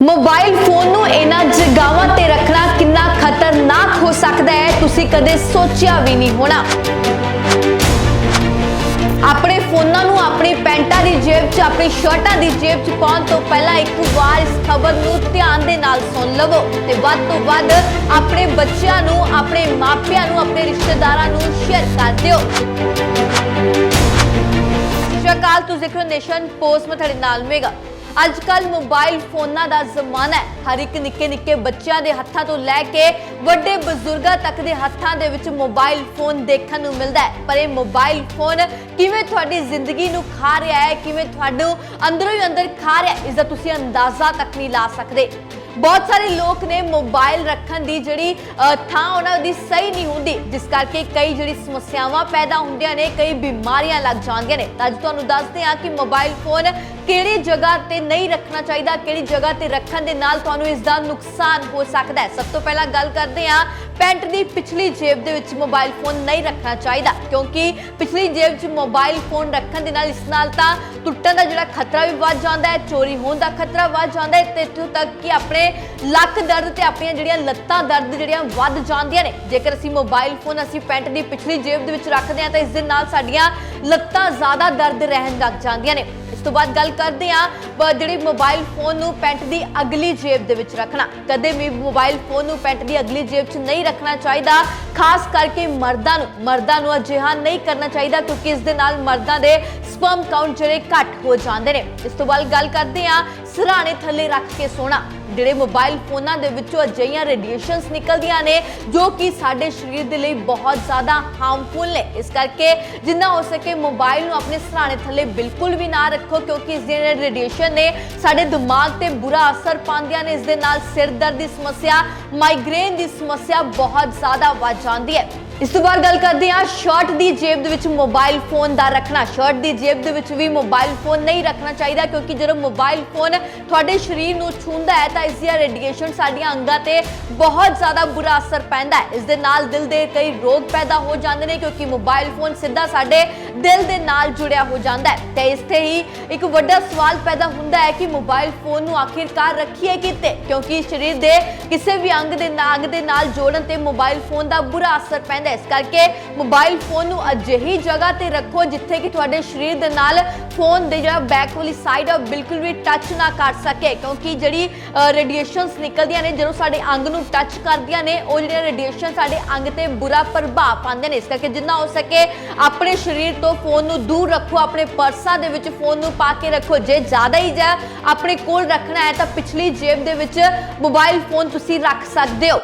Mobile phone ਨੂੰ ਇਹਨਾਂ ਜਗਾਵਾਂ ਤੇ ਰੱਖਣਾ ਕਿੰਨਾ ਖਤਰਨਾਕ ਹੋ ਸਕਦਾ ਹੈ, ਤੁਸੀਂ ਕਦੇ ਸੋਚਿਆ ਵੀ ਨਹੀਂ ਹੋਣਾ। ਆਪਣੇ ਫੋਨਾਂ ਨੂੰ, ਆਪਣੀ ਪੈਂਟਾਂ ਦੀ ਜੇਬ 'ਚ, ਆਪਣੀ ਸ਼ਰਟਾਂ ਦੀ ਜੇਬ 'ਚ ਪਾਉਣ ਤੋਂ ਪਹਿਲਾਂ ਇੱਕ ਵਾਰ ਇਸ ਖਬਰ ਨੂੰ ਧਿਆਨ ਦੇ ਨਾਲ ਸੁਣ ਲਵੋ ਤੇ ਵੱਧ ਤੋਂ ਵੱਧ ਆਪਣੇ ਬੱਚਿਆਂ ਨੂੰ, ਆਪਣੇ ਮਾਪਿਆਂ ਨੂੰ, ਆਪਣੇ ਰਿਸ਼ਤੇਦਾਰਾਂ ਨੂੰ ਸ਼ੇਅਰ ਕਰ ਦਿਓ। ਸਤਿ ਸ਼੍ਰੀ ਅਕਾਲ, ਤੁਸੀਂ ਦੇਖ ਨੇਸ਼ਨ ਪੋਸਟ ਮੈਂ ਤੁਹਾਡੇ ਨਾਲ ਮੇਗਾ ਅੱਜ ਕੱਲ ਮੋਬਾਈਲ ਫੋਨਾਂ ਦਾ ਜ਼ਮਾਨਾ ਹੈ। ਹਰ ਇੱਕ ਨਿੱਕੇ ਨਿੱਕੇ ਬੱਚਿਆਂ ਦੇ ਹੱਥਾਂ ਤੋਂ ਲੈ ਕੇ ਵੱਡੇ ਬਜ਼ੁਰਗਾਂ ਤੱਕ ਦੇ ਹੱਥਾਂ ਦੇ ਵਿੱਚ ਮੋਬਾਈਲ ਫੋਨ ਦੇਖਣ ਨੂੰ ਮਿਲਦਾ ਹੈ। ਪਰ ਇਹ ਮੋਬਾਈਲ ਫੋਨ ਕਿਵੇਂ ਤੁਹਾਡੀ ਜ਼ਿੰਦਗੀ ਨੂੰ ਖਾ ਰਿਹਾ ਹੈ, ਕਿਵੇਂ ਤੁਹਾਨੂੰ ਅੰਦਰੋਂ ਹੀ ਅੰਦਰ ਖਾ ਰਿਹਾ ਹੈ, ਇਸ ਦਾ ਤੁਸੀਂ ਅੰਦਾਜ਼ਾ ਤੱਕ ਨਹੀਂ ਲਾ ਸਕਦੇ। ਬਹੁਤ ਸਾਰੇ ਲੋਕ ਨੇ ਮੋਬਾਈਲ ਰੱਖਣ ਦੀ ਜਿਹੜੀ ਥਾਂ ਉਹਨਾਂ ਦੀ ਸਹੀ ਨਹੀਂ ਹੁੰਦੀ, ਜਿਸ ਕਰਕੇ ਕਈ ਜਿਹੜੀ ਸਮੱਸਿਆਵਾਂ ਪੈਦਾ ਹੁੰਦੀਆਂ ਨੇ, ਕਈ ਬਿਮਾਰੀਆਂ ਲੱਗ ਜਾਂਦੀਆਂ ਨੇ। ਤਾਂ ਅੱਜ ਤੁਹਾਨੂੰ ਦੱਸਦੇ ਹਾਂ ਕਿ ਮੋਬਾਈਲ ਫੋਨ ਕਿਹੜੀ ਜਗ੍ਹਾ ਤੇ ਨਹੀਂ ਰੱਖਣਾ ਚਾਹੀਦਾ, ਕਿਹੜੀ ਜਗ੍ਹਾ ਤੇ ਰੱਖਣ ਦੇ ਨਾਲ ਤੁਹਾਨੂੰ ਇਸ ਦਾ ਨੁਕਸਾਨ ਹੋ ਸਕਦਾ ਹੈ। ਸਭ ਤੋਂ ਪਹਿਲਾਂ ਗੱਲ ਕਰਦੇ ਹਾਂ ਪੈਂਟ ਦੀ ਪਿਛਲੀ ਜੇਬ ਦੇ ਵਿੱਚ ਮੋਬਾਈਲ ਫੋਨ ਨਹੀਂ ਰੱਖਣਾ ਚਾਹੀਦਾ, ਕਿਉਂਕਿ ਪਿਛਲੀ ਜੇਬ 'ਚ ਮੋਬਾਈਲ ਫੋਨ ਰੱਖਣ ਦੇ ਨਾਲ ਇਸ ਨਾਲ ਤਾਂ ਟੁੱਟਣ ਦਾ ਜਿਹੜਾ ਖਤਰਾ ਵੀ ਵੱਧ ਜਾਂਦਾ ਹੈ, ਚੋਰੀ ਹੋਣ ਦਾ ਖਤਰਾ ਵੱਧ ਜਾਂਦਾ ਹੈ ਤੇ ਇੱਥੋਂ ਤੱਕ ਕਿ ਆਪਣੇ ਲੱਕ ਦਰਦ ਤੇ ਆਪਣੀਆਂ ਜਿਹੜੀਆਂ ਲੱਤਾਂ ਦਰਦ ਜਿਹੜੀਆਂ ਵੱਧ ਜਾਂਦੀਆਂ ਨੇ। ਜੇਕਰ ਅਸੀਂ ਮੋਬਾਈਲ ਫੋਨ ਅਸੀਂ ਪੈਂਟ ਦੀ ਪਿਛਲੀ ਜੇਬ ਦੇ ਵਿੱਚ ਰੱਖਦੇ ਹਾਂ ਤਾਂ ਇਸ ਦੇ ਨਾਲ ਸਾਡੀਆਂ ਲੱਤਾਂ ਜ਼ਿਆਦਾ ਦਰਦ ਰਹਿਣ ਲੱਗ ਜਾਂਦੀਆਂ ਨੇ। ਇਸ ਤੋਂ ਬਾਅਦ ਗੱਲ ਕਰਦੇ ਹਾਂ ਜਿਹੜੀ ਮੋਬਾਈਲ ਫੋਨ ਨੂੰ ਪੈਂਟ ਦੀ ਅਗਲੀ ਜੇਬ ਦੇ ਵਿੱਚ ਰੱਖਣਾ। ਕਦੇ ਵੀ ਮੋਬਾਈਲ ਫੋਨ ਨੂੰ ਪੈਂਟ ਦੀ ਅਗਲੀ ਜੇਬ 'ਚ ਨਹੀਂ ਰੱਖਣਾ ਚਾਹੀਦਾ। ਖਾਸ ਕਰਕੇ ਮਰਦਾਂ ਨੂੰ। ਮਰਦਾਂ ਨੂੰ ਅਜਿਹਾ ਨਹੀਂ ਕਰਨਾ ਚਾਹੀਦਾ, ਕਿਉਂਕਿ ਇਸ ਦੇ ਨਾਲ ਮਰਦਾਂ ਦੇ ਸਪਰਮ ਕਾਊਂਟ ਜਿਹੜੇ ਘੱਟ ਹੋ ਜਾਂਦੇ ਨੇ। ਇਸ ਤੋਂ ਬਾਅਦ ਗੱਲ ਕਰਦੇ ਹਾਂ ਸਿਰਹਾਣੇ ਥੱਲੇ ਰੱਖ ਕੇ ਸੋਣਾ। ਜਿਹੜੇ ਮੋਬਾਈਲ ਫੋਨਾਂ ਦੇ ਵਿੱਚੋਂ ਅਜਿਹੀਆਂ ਰੇਡੀਏਸ਼ਨਸ ਨਿਕਲਦੀਆਂ ਨੇ ਜੋ ਕਿ ਸਾਡੇ ਸਰੀਰ ਦੇ ਲਈ ਬਹੁਤ ਜ਼ਿਆਦਾ ਹਾਰਮਫੁਲ ਨੇ। ਇਸ ਕਰਕੇ ਜਿੰਨਾ ਹੋ ਸਕੇ ਮੋਬਾਈਲ ਨੂੰ ਆਪਣੇ ਸਰਾਣੇ ਥੱਲੇ ਬਿਲਕੁਲ ਵੀ ਨਾ ਰੱਖੋ, ਕਿਉਂਕਿ ਇਸ ਦੀਆਂ ਰੇਡੀਏਸ਼ਨ ਨੇ, ਸਾਡੇ ਦਿਮਾਗ ਤੇ ਬੁਰਾ ਅਸਰ ਪਾਉਂਦੀਆਂ ਨੇ। ਇਸ ਦੇ ਨਾਲ ਸਿਰ ਦਰਦ ਦੀ ਸਮੱਸਿਆ ਮਾਈਗ੍ਰੇਨ ਦੀ ਸਮੱਸਿਆ ਬਹੁਤ ਜ਼ਿਆਦਾ ਵੱਧ ਜਾਂਦੀ ਹੈ। ਇਸ ਤੋਂ ਬਾਅਦ ਗੱਲ ਕਰਦੇ ਹਾਂ ਸ਼ਰਟ ਦੀ ਜੇਬ ਦੇ ਵਿੱਚ ਮੋਬਾਈਲ ਫੋਨ ਦਾ ਰੱਖਣਾ। ਸ਼ਰਟ ਦੀ ਜੇਬ ਦੇ ਵਿੱਚ ਵੀ ਮੋਬਾਈਲ ਫੋਨ ਨਹੀਂ ਰੱਖਣਾ ਚਾਹੀਦਾ ਕਿਉਂਕਿ ਜਦੋਂ ਮੋਬਾਈਲ ਫੋਨ ਤੁਹਾਡੇ ਸਰੀਰ ਨੂੰ ਛੂੰਹਦਾ ਹੈ ਤਾਂ ਇਸ ਦੀਆਂ ਰੇਡੀਏਸ਼ਨ ਸਾਡੀਆਂ ਅੰਗਾਂ ਤੇ ਬਹੁਤ ਜ਼ਿਆਦਾ ਬੁਰਾ ਅਸਰ ਪੈਂਦਾ ਹੈ। ਇਸ ਦੇ ਨਾਲ ਦਿਲ ਦੇ ਕਈ ਰੋਗ ਪੈਦਾ ਹੋ ਜਾਂਦੇ ਨੇ ਕਿਉਂਕਿ ਮੋਬਾਈਲ ਫੋਨ ਸਿੱਧਾ ਸਾਡੇ ਦਿਲ ਦੇ ਨਾਲ ਜੁੜਿਆ ਹੋ ਜਾਂਦਾ ਹੈ। ਤੇ ਇਸ ਤੇ ਹੀ ਇੱਕ ਵੱਡਾ ਸਵਾਲ ਪੈਦਾ ਹੁੰਦਾ ਹੈ ਕਿ ਮੋਬਾਈਲ ਫੋਨ ਨੂੰ ਆਖਿਰਕਾਰ ਰੱਖੀਏ ਕਿਤੇ ਕਿਉਂਕਿ ਸਰੀਰ ਦੇ ਕਿਸੇ ਵੀ ਅੰਗ ਦੇ ਨਾਗ ਦੇ ਨਾਲ ਜੋੜਨ ਤੇ ਮੋਬਾਈਲ ਫੋਨ ਦਾ ਬੁਰਾ ਅਸਰ ਪੈਂਦਾ ਹੈ ਇਸ ਕਰਕੇ ਮੋਬਾਈਲ ਫੋਨ ਨੂੰ ਅਜਿਹੀ ਜਗ੍ਹਾ ਤੇ ਰੱਖੋ ਜਿੱਥੇ ਕਿ ਤੁਹਾਡੇ ਸਰੀਰ ਦੇ ਨਾਲ ਫੋਨ ਦੇ ਜਿਹੜਾ ਬੈਕ ਵਾਲੀ ਸਾਈਡ ਆ ਉਹ ਬਿਲਕੁਲ ਵੀ ਟੱਚ ਨਾ ਕਰ ਸਕੇ। ਕਿਉਂਕਿ ਜਿਹੜੀ ਰੇਡੀਏਸ਼ਨਸ ਨਿਕਲਦੀਆਂ ਨੇ, ਜਦੋਂ ਸਾਡੇ ਅੰਗ ਨੂੰ ਟੱਚ ਕਰਦੀਆਂ ਨੇ, ਉਹ ਜਿਹੜੀਆਂ ਰੇਡੀਏਸ਼ਨ ਸਾਡੇ ਅੰਗ ਤੇ ਬੁਰਾ ਪ੍ਰਭਾਵ ਪਾਉਂਦੇ ਨੇ। ਇਸ ਕਰਕੇ ਜਿੰਨਾ ਹੋ ਸਕੇ ਆਪਣੇ ਸਰੀਰ ਤੋਂ ਫੋਨ ਨੂੰ ਦੂਰ ਰੱਖੋ, ਆਪਣੇ ਪਰਸਾਂ ਦੇ ਵਿੱਚ ਫੋਨ ਨੂੰ ਪਾ ਕੇ ਰੱਖੋ। ਜੇ ਜ਼ਿਆਦਾ ਹੀ ਜਾ ਆਪਣੇ ਕੋਲ ਰੱਖਣਾ ਹੈ ਤਾਂ ਪਿਛਲੀ ਜੇਬ ਦੇ ਵਿੱਚ ਮੋਬਾਈਲ ਫੋਨ ਤੁਸੀਂ ਰੱਖ ਸਕਦੇ ਹੋ।